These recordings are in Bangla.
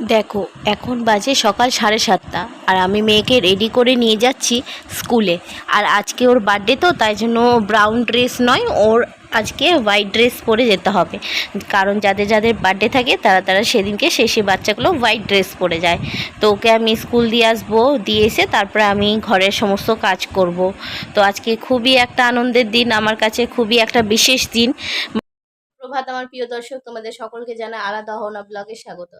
দেখো, এখন বাজে সকাল সাড়ে সাতটা আর আমি মেয়েকে রেডি করে নিয়ে যাচ্ছি স্কুলে। আর আজকে ওর বার্থডে তো, তাই জন্য ব্রাউন ড্রেস নয়, ওর আজকে হোয়াইট ড্রেস পরে যেতে হবে। কারণ যাদের যাদের বার্থডে থাকে, তারা তারা সেদিনকে সেই সেই বাচ্চাগুলো হোয়াইট ড্রেস পরে যায়। তো ওকে আমি স্কুল দিয়ে আসব, দিয়ে এসে তারপরে আমি ঘরের সমস্ত কাজ করব। তো আজকে খুবই একটা আনন্দের দিন, আমার কাছে খুবই একটা বিশেষ দিন। প্রভাত, আমার প্রিয় দর্শক, তোমাদের সকলকে জানা আলাদা হওয়া ব্লগে স্বাগত।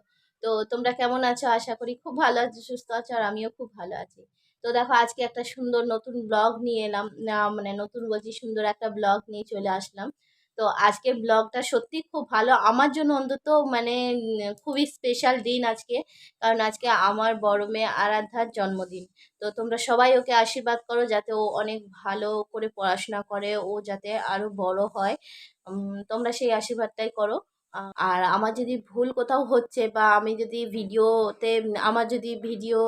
তো তোমরা কেমন আছো? আশা করি খুব ভালো আছো, সুস্থ আছো, আর আমিও খুব ভালো আছি। তো দেখো, আজকে একটা সুন্দর নতুন ব্লগ নিয়ে এলাম। মানে নতুন বলছি, সুন্দর একটা ব্লগ নিয়ে চলে আসলাম। তো আজকে ব্লগটা সত্যি খুব ভালো। আমার জন্য অন্তত মানে খুবই স্পেশাল দিন আজকে। কারণ আজকে আমার বড় মেয়ে আরাধ্যার জন্মদিন। তো তোমরা সবাই ওকে আশীর্বাদ করো যাতে ও অনেক ভালো করে পড়াশোনা করে, ও যাতে আরও বড় হয়। তোমরা সেই আশীর্বাদটাই করো। আর আমার যদি ভুল কোথাও হচ্ছে বা আমি যদি ভিডিওতে, আমার যদি ভিডিও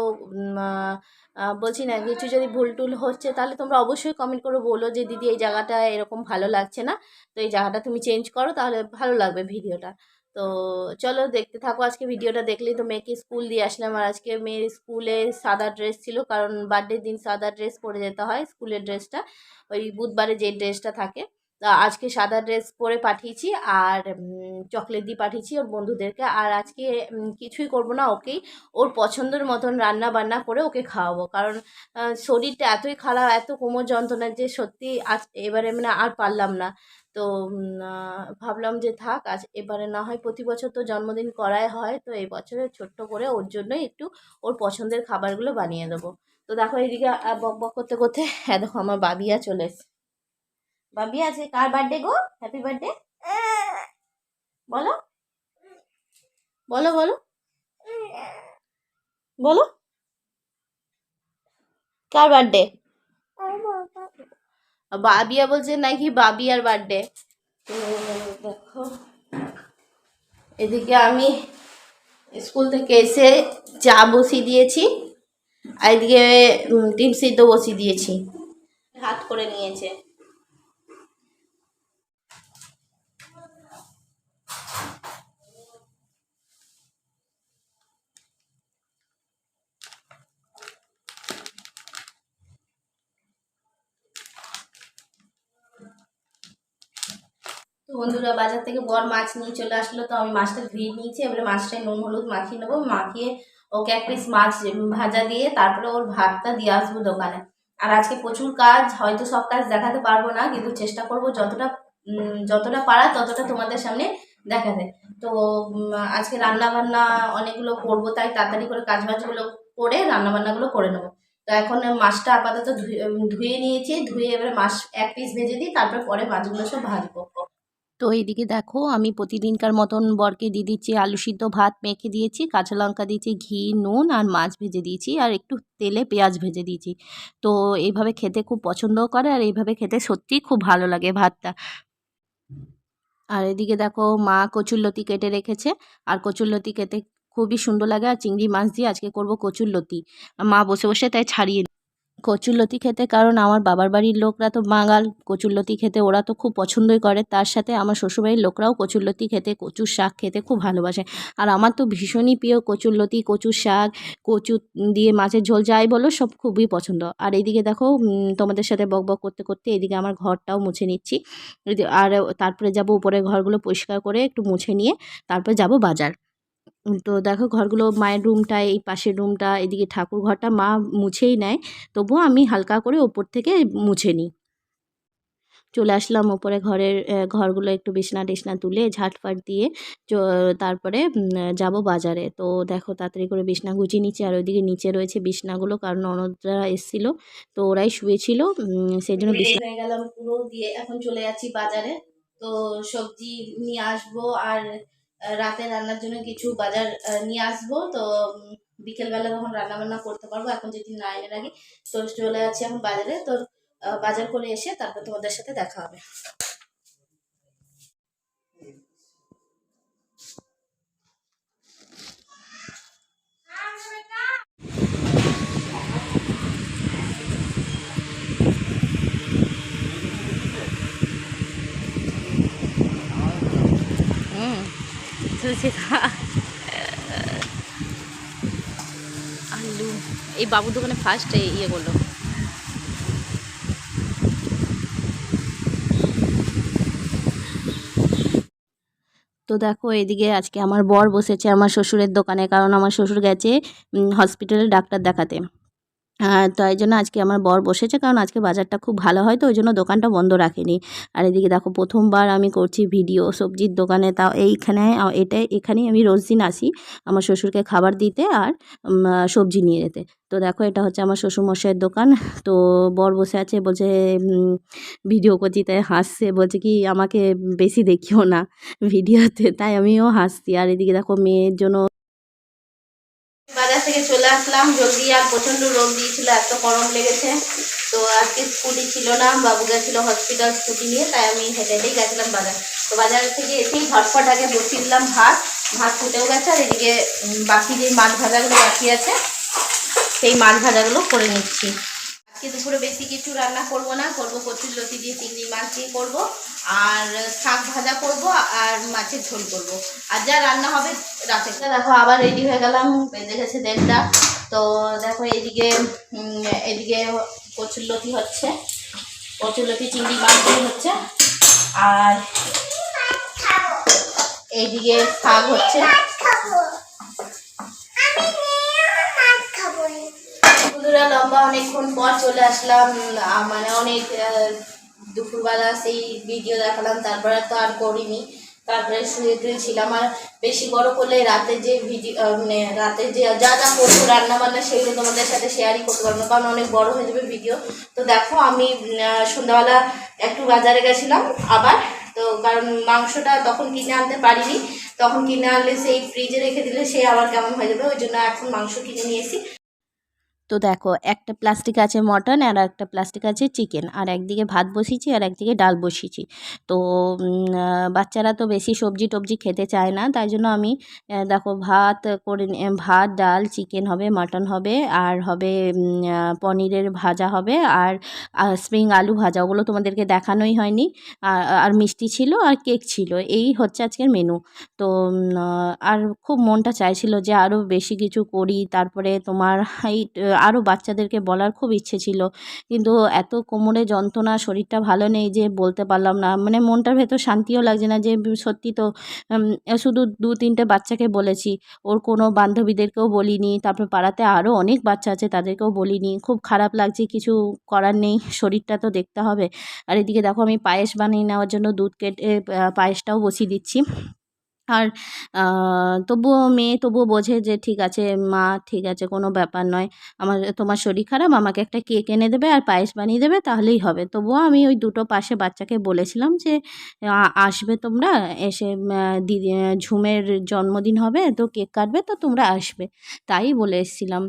বলছি না, কিছু যদি ভুল টুল হচ্ছে, তাহলে তোমরা অবশ্যই কমেন্ট করে বলো যে, দিদি, এই জায়গাটা এরকম ভালো লাগছে না। তো এই জায়গাটা তুমি চেঞ্জ করো, তাহলে ভালো লাগবে ভিডিওটা। তো চলো দেখতে থাকো, আজকে ভিডিওটা দেখলেই তো মেয়েকে স্কুল দিয়ে আসলাম। আর আজকে মেয়ের স্কুলে সাদা ড্রেস ছিল, কারণ বার্থডের দিন সাদা ড্রেস পরে যেতে হয় স্কুলের ড্রেসটা। ওই বুধবারে যে ড্রেসটা থাকে। আজকে সাদা ড্রেস পরে পাঠিয়েছি আর চকলেট দিয়ে পাঠিয়েছি ওর বন্ধুদেরকে। আর আজকে কিছুই করব না, ওকেই, ওর পছন্দের মতন রান্না বান্না করে ওকে খাওয়াবো। কারণ শরীরটা এতই খারাপ, এত কোমর যন্ত্রণা যে সত্যি আজ, এবারে মানে আর পারলাম না। তো ভাবলাম যে থাক, আজ এবারে না হয় প্রতি বছর তো জন্মদিন করাই হয়, তো এই বছরে ছোট্ট করে ওর জন্যই একটু ওর পছন্দের খাবারগুলো বানিয়ে দেবো। তো দেখো এইদিকে বক বক করতে করতে হ্যাঁ দেখো আমার বাবিয়া চলে এসেছে। বাবি আছে, কার বার্থডে গো? হ্যাপি বার্থডে বলো। বলো বলো। বলো। কার বার্থডে বাবিয়া বলছে নাকি বাবিয়ার বার্থডে দেখো, এদিকে আমি স্কুল থেকে এসে চা বসিয়ে দিয়েছি, আর এদিকে ডিম সিদ্ধ বসিয়ে দিয়েছি। হাত করে নিয়েছে। বন্ধুরা বাজার থেকে বর মাছ নিয়ে চলে আসলো, তো আমি মাছটা ধুয়ে নিয়েছি, এবারে মাছটায় নুন হলুদ মাখিয়ে নেব, মাখিয়ে ওকে এক পিস মাছ ভাজা দিয়ে তারপরে ওর ভাতটা দিয়ে আসব দোকানে। আর আজকে প্রচুর কাজ, হয়তো সব কাজ দেখাতে পারব না, কিন্তু চেষ্টা করব যতটা যতটা পারা ততটা তোমাদের সামনে দেখাতে। তো আজকে রান্না বান্না অনেকগুলো করব, তাই তাড়াতাড়ি করে কাজ বাজগুলো করে রান্না বান্নাগুলো করে নেব। তো এখন মাছটা আপাতত ধুয়ে ধুয়ে নিয়েছি, ধুয়ে এবারে মাছ এক পিস ভেজে দিই, তারপরে পরে মাছগুলো সব ভাজবো। তো এইদিকে দেখো, আমি প্রতিদিনকার মতন বরকে দিয়ে দিচ্ছি আলু সিদ্ধ ভাত, মেখে দিয়েছি, কাঁচা লঙ্কা দিয়েছি, ঘি, নুন আর মাছ ভেজে দিয়েছি আর একটু তেলে পেঁয়াজ ভেজে দিয়েছি। তো এইভাবে খেতে খুব পছন্দও করে আর এইভাবে খেতে সত্যিই খুব ভালো লাগে ভাতটা। আর এদিকে দেখো, মা কচুরলতি কেটে রেখেছে আর কচুরলতি খেতে খুবই সুন্দর লাগে আর চিংড়ি মাছ দিয়ে আজকে করব কচুরলতি। মা বসে বসে তাই ছাড়িয়ে কচুরলতি খেতে, কারণ আমার বাবার বাড়ির লোকরা তো বাঙাল। কচুরলতি খেতে ওরা তো খুব পছন্দই করে। তার সাথে আমার শ্বশুরবাড়ির লোকরাও কচুরলতি খেতে, কচুর শাক খেতে খুব ভালোবাসে। আর আমার তো ভীষণই প্রিয় কচুরলতি কচুর শাক, কচু দিয়ে মাছের ঝোল, যাই বলো, সব খুবই পছন্দ। আর এইদিকে দেখো তোমাদের সাথে বক বক করতে করতে এদিকে আমার ঘরটাও মুছে নিচ্ছি। আর তারপরে যাব উপরের ঘরগুলো পরিষ্কার করে একটু মুছে নিয়ে তারপরে যাব বাজার। তো দেখো ঘরগুলো মায়ের রুমটা এই পাশের রুমটা এদিকে ঠাকুর ঘরটা মা মুছেই নেয়। তবুও আমি হালকা করে ওপর থেকে মুছে নিই। চলে আসলাম ওপরে ঘরের ঘরগুলো একটু বিছনা টিছনা তুলে ঝাটফাট দিয়ে তারপরে যাব বাজারে। তো দেখো তাড়াতাড়ি করে বিছনা গুছিয়ে নিচ্ছি। আর ওইদিকে নিচে রয়েছে বিছনাগুলো কারণ ননদরা এসেছিল তো ওরাই শুয়েছিল সেই জন্য বিছনা হয়ে গেলাম পুরো দিয়ে এখন চলে যাচ্ছি বাজারে। তো সবজি নিয়ে আসব আর রাতে রান্নার জন্য কিছু বাজার নিয়ে আসব। তো বিকেলবেলা তখন রান্না বান্না করতে পারব, এখন যদি না এনে রাখি তো চলে আছি এখন বাজারে। তো বাজার করে এসে তারপর তোমাদের সাথে দেখা হবে। তুলসিতা আলু। এই বাবুর দোকানে ফার্স্ট ইয়ে করল। তো দেখো, এদিকে আজকে আমার বর বসেছে আমার শ্বশুরের দোকানে, কারণ আমার শ্বশুর গেছে হসপিটালে ডাক্তার দেখাতে। তাই জন্য আজকে আমার বর বসেছে কারণ আজকে বাজারটা খুব ভালো হয়, তো ওই জন্য দোকানটা বন্ধ রাখেনি। আর এদিকে দেখো, প্রথমবার আমি করছি ভিডিও সবজির দোকানে, তাও এইখানে এটা এখানেই আমি রোজ দিন আসি আমার শ্বশুরকে খাবার দিতে আর সবজি নিয়ে যেতে। তো দেখো, এটা হচ্ছে আমার শ্বশুরমশাইয়ের দোকান, তো বর বসে আছে, বলছে ভিডিও করছি, তাই হাসছে, বলছে কি, আমাকে বেশি দেখিও না ভিডিওতে, তাই আমিও হাসছি। আর এদিকে দেখো, মেয়ের জন্য আসলাম জলদি আর প্রচণ্ড রোদ দিয়েছিল, এত গরম লেগেছে। তো আজকে স্কুটি ছিল না বাবু গেছিল হসপিটাল স্কুটি নিয়ে, তাই আমি হেঁটে হেঁটেই গেছিলাম বাজার। তো বাজার থেকে এসেই ঝটপট আগে বসিয়ে দিলাম ভাত ভাত ফুটেও গেছে, আর এদিকে বাকি যে মাছ ভাজাগুলো বাকি আছে, সেই মাছ ভাজাগুলো করে নিচ্ছি। আজকে দুপুরে বেশি কিছু রান্না করব না, করব কচুর লতি দিয়ে, চিংড়ি মাছ দিয়ে করব, আর শাক ভাজা করব, আর মাছের ঝোল করব। আর যা রান্না হবে, রাতে। দেখো, আবার রেডি হয়ে গেলাম বেঁধে গেছে দেড়টা। তো দেখো এদিকে এদিকে কচুর লতি হচ্ছে। কচুর লতি চিংড়ি মাছ হচ্ছে। আর এইদিকে শাক হচ্ছে। লম্বা অনেকক্ষণ পর চলে আসলাম। মানে অনেক দুপুরবেলা সেই ভিডিও দেখালাম, তারপরে তো আর করিনি। তারপরে শুয়ে টুয়ে ছিলাম আর বেশি বড় করলে রাতে যে ভিডিও মানে রাতে যে যা যা করব রান্না বান্না সেগুলো তোমাদের সাথে শেয়ারই করতে পারব কারণ অনেক বড় হয়ে যাবে ভিডিও তো দেখো, আমি সন্ধ্যাবেলা একটু বাজারে গেছিলাম আবার। তো কারণ মাংসটা তখন কিনে আনতে পারিনি। তখন কিনে আনলে সেই ফ্রিজে রেখে দিলে সে আবার কেমন হয়ে যাবে? ওই জন্য এখন মাংস কিনে নিয়ে এসি তো দেখো, একটা প্লাস্টিক আছে মটন আর একটা প্লাস্টিক আছে চিকেন আর একদিকে ভাত বসিয়েছি আর একদিকে ডাল বসিয়েছি। তো বাচ্চারা তো বেশি সবজি টবজি খেতে চায় না, তাই জন্য আমি দেখো ভাত করে ভাত, ডাল চিকেন হবে মাটন হবে, আর হবে পনিরের ভাজা হবে, আর স্প্রিং আলু ভাজা, ওগুলো তোমাদেরকে দেখানোই হয়নি। আর মিষ্টি ছিল আর কেক ছিল, এই হচ্ছে আজকের মেনু তো আর খুব মনটা চাইছিল যে আরও বেশি কিছু করি, তারপরে তোমার এই আরও বাচ্চাদেরকে বলার খুব ইচ্ছে ছিল। কিন্তু এত কোমরে যন্ত্রণা, শরীরটা ভালো নেই যে বলতে পারলাম না। মানে মনটার ভেতর শান্তিও লাগছে না যে সত্যি তো শুধু দু, তিনটে বাচ্চাকে বলেছি। ওর কোনো বান্ধবীদেরকেও বলিনি। তারপর পাড়াতে আরও অনেক বাচ্চা আছে, তাদেরকেও বলিনি। খুব খারাপ লাগছে, কিছু করার নেই। শরীরটা তো দেখতে হবে। আর এদিকে দেখো আমি পায়েস বানিয়ে নেওয়ার জন্য দুধ কেটে পায়েসটাও বসিয়ে দিচ্ছি। আর তবুও মেয়ে তবুও বোঝে যে ঠিক আছে, মা ঠিক আছে, কোনো ব্যাপার নয়। আমার, তোমার শরীর খারাপ, আমাকে একটা কেক এনে দেবে আর পায়েস বানিয়ে দেবে, তাহলেই হবে। তবুও আমি ওই দুটো পাশে বাচ্চাকে বলেছিলাম যে আসবে তোমরা, এসে দিদি, ঝুমের জন্মদিন হবে, তো কেক কাটবে, তো তোমরা আসবে। তাই বলে এসেছিলাম।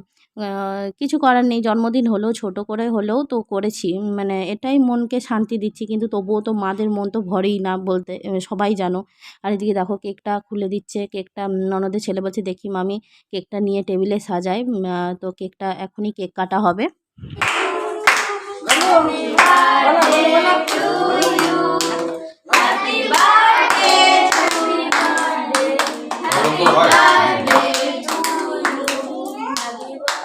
কিছু করার নেই। জন্মদিন হলেও ছোট করে হলেও তো করেছি। মানে এটাই মনকে শান্তি দিচ্ছি। কিন্তু তবুও তো মাদের মন তো ভরেই না বলতে সবাই জানো। আর এদিকে দেখো কেকটা খুলে দিচ্ছে। কেকটা ননদের ছেলে বলছে দেখি মামি কেকটা নিয়ে টেবিলে সাজায় তো কেকটা এখনই কেক কাটা হবে। গরম তো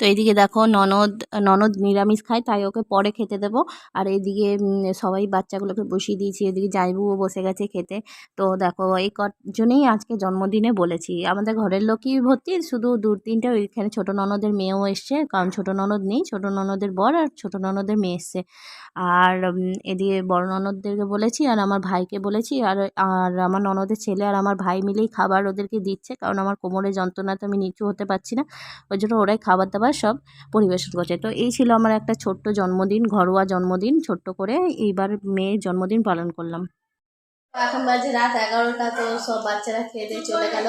তো এইদিকে দেখো ননদ ননদ নিরামিষ খায় তাই ওকে পরে খেতে দেবো। আর এইদিকে উম, সবাই বাচ্চাগুলোকে বসিয়ে দিয়েছি। এদিকে জাইবুও বসে গেছে খেতে। তো দেখো এই কজনেই আজকে জন্মদিনে বলেছি। আমাদের ঘরের লোকই ভর্তি শুধু দু তিনটে ওইখানে ছোটো ননদের মেয়েও এসছে কারণ ছোটো ননদ নেই ছোটো ননদের বর আর ছোটো ননদের মেয়ে এসছে। আর এদিকে বড় ননদদেরকে বলেছি আর আমার ভাইকে বলেছি। আর আর আমার ননদের ছেলে আর আমার ভাই মিলেই খাবার ওদেরকে দিচ্ছে কারণ আমার কোমরে যন্ত্রণাতে আমি নিচু হতে পারছি না। ওই জন্য ওরাই খাবার দাবার সব পরিবেশন করছে। তো এই ছিল আমার একটা ছোট্ট জন্মদিন, ঘরোয়া জন্মদিন, ছোট্ট করে এইবার মেয়ের জন্মদিন পালন করলাম। এখন বাজে রাত এগারোটা, তো সব বাচ্চারা খেয়ে দিয়ে চলে গেল।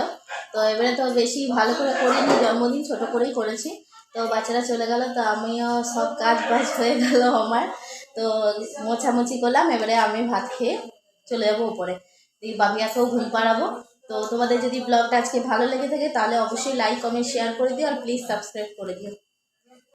তো এবারে তো বেশি ভালো করে করিনি, জন্মদিন ছোট করেই করেছি। তো বাচ্চারা চলে গেল, তো আমিও সব কাজ বাজ হয়ে গেল আমার। তো মোছামুছি করলাম, এবারে আমি ভাত খেয়ে চলে যাব উপরে। বাবিয়াকেও ঘুম পাড়াবো। তো তোমাদের যদি ব্লগটা আজকে ভালো লেগে থাকে, তাহলে অবশ্যই লাইক কমেন্ট শেয়ার করে দিও, আর প্লিজ সাবস্ক্রাইব করে দিও।